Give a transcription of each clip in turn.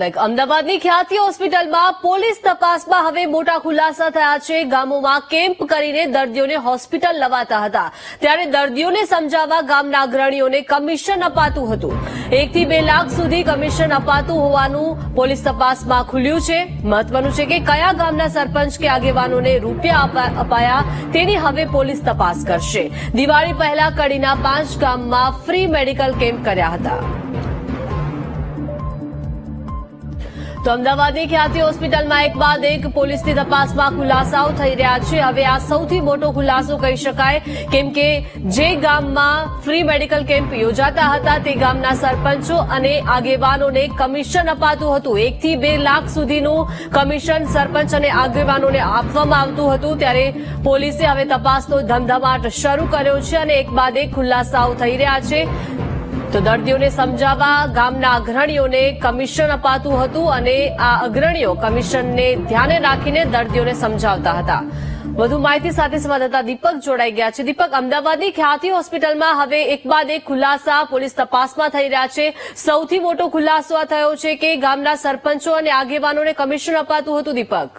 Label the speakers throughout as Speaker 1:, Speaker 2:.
Speaker 1: Back અમદાવાદની ખ્યાતિ હોસ્પિટલમાં પોલીસ તપાસમાં હવે મોટા ખુલાસા થયા છે. ગામોમાં કેમ્પ કરીને દર્દીઓને હોસ્પિટલ લવાતા હતા. ત્યારે દર્દીઓને સમજાવવા ગામના અગ્રણીઓને કમિશન અપાતું હતું. એકથી બે લાખ સુધી કમિશન અપાતું હોવાનું પોલીસ તપાસમાં ખુલ્યું છે. મહત્વનું છે કે કયા ગામના સરપંચ કે આગેવાનોને રૂપિયા અપાયા તેની હવે પોલીસ તપાસ કરશે. દિવાળી પહેલા કડીના પાંચ ગામમાં ફ્રી મેડિકલ કેમ્પ કર્યા હતા. તો અમદાવાદની ખ્યાતિ હોસ્પિટલમાં એક બાદ એક પોલીસની તપાસમાં ખુલાસાઓ થઈ રહ્યા છે. હવે આ સૌથી મોટો ખુલાસો કહી શકાય કેમ કે જે ગામમાં ફ્રી મેડિકલ કેમ્પ યોજાતા હતા તે ગામના સરપંચો અને આગેવાનોને કમિશન અપાતું હતું. એકથી બે લાખ સુધીનું કમિશન સરપંચ અને આગેવાનોને આપવામાં આવતું હતું. ત્યારે પોલીસે હવે તપાસનો ધમધમાટ શરૂ કર્યો છે અને એક બાદ એક ખુલાસાઓ થઈ રહ્યા છે. તો દર્દીઓને સમજાવવા ગામના અગ્રણીઓને કમિશન અપાતું હતું અને આ અગ્રણીઓ કમિશનને ધ્યાને રાખીને દર્દીઓને સમજાવતા હતા. વધુ માહિતી સાથે સંવાદદાતા દીપક જોડાઈ ગયા છે. દીપક, અમદાવાદની ખ્યાતિ હોસ્પિટલમાં હવે એક બાદ એક ખુલાસા પોલીસ તપાસમાં થઈ રહ્યા છે. સૌથી મોટો ખુલાસો થયો છે કે ગામના સરપંચો અને આગેવાનોને કમિશન અપાતું હતું. દીપક.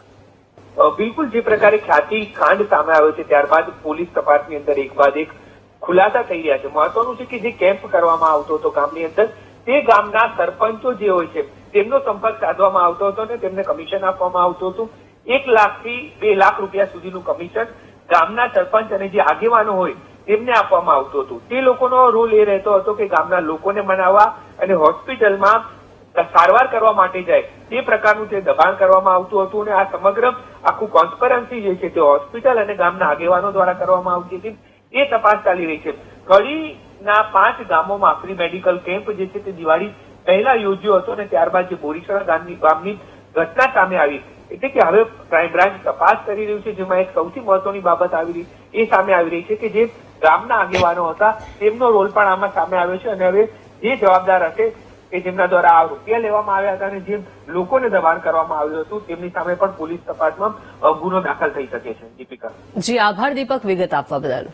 Speaker 2: બિલકુલ જે પ્રકારે ખ્યાતિ કાંડ સામે આવ્યો છે, ત્યારબાદ પોલીસ તપાસની અંદર એક બાદ એક ખુલાસા થઈ રહ્યા છે. મહત્વનું છે કે જે કેમ્પ કરવામાં આવતો હતો ગામની અંદર, તે ગામના સરપંચો જે હોય છે, તેમનો સંપર્ક સાધવામાં આવતો હતો અને તેમને કમિશન આપવામાં આવતું હતું. એક લાખથી બે લાખ રૂપિયા સુધીનું કમિશન ગામના સરપંચ અને જે આગેવાનો હોય, તેમને આપવામાં આવતું હતું. તે લોકોનો રોલ એ રહેતો હતો કે ગામના લોકોને મનાવવા અને હોસ્પિટલમાં સારવાર કરવા માટે જાય, તે પ્રકારનું તે દબાણ કરવામાં આવતું હતું અને આ સમગ્ર આખું કોન્સ્પરન્સી જે છે તે હોસ્પિટલ અને ગામના આગેવાનો દ્વારા કરવામાં આવતી હતી. એ તપાસ ચાલી રહી છે. કડીના પાંચ ગામોમાં ફ્રી મેડિકલ કેમ્પ જે છે તે દિવાળી પહેલા યોજ્યો હતો અને ત્યારબાદ જે બોરીસરા ગામની ગામની ઘટના સામે આવી. એટલે કે હવે ક્રાઇમ બ્રાન્ચ તપાસ કરી રહ્યું છે, જેમાં એક સૌથી મહત્વની બાબત આવી રહી એ સામે આવી રહી છે કે જે ગામના આગેવાનો હતા, તેમનો રોલ પણ આમાં સામે આવ્યો છે અને હવે જે જવાબદાર હશે કે જેમના દ્વારા આ રૂપિયા લેવામાં આવ્યા હતા અને જે લોકોને દબાણ કરવામાં આવ્યું હતું, તેમની સામે પણ પોલીસ તપાસમાં ગુનો દાખલ થઈ શકે છે. દીપિકા.
Speaker 1: જી, આભાર દીપક. વિગત આપવા બદલ.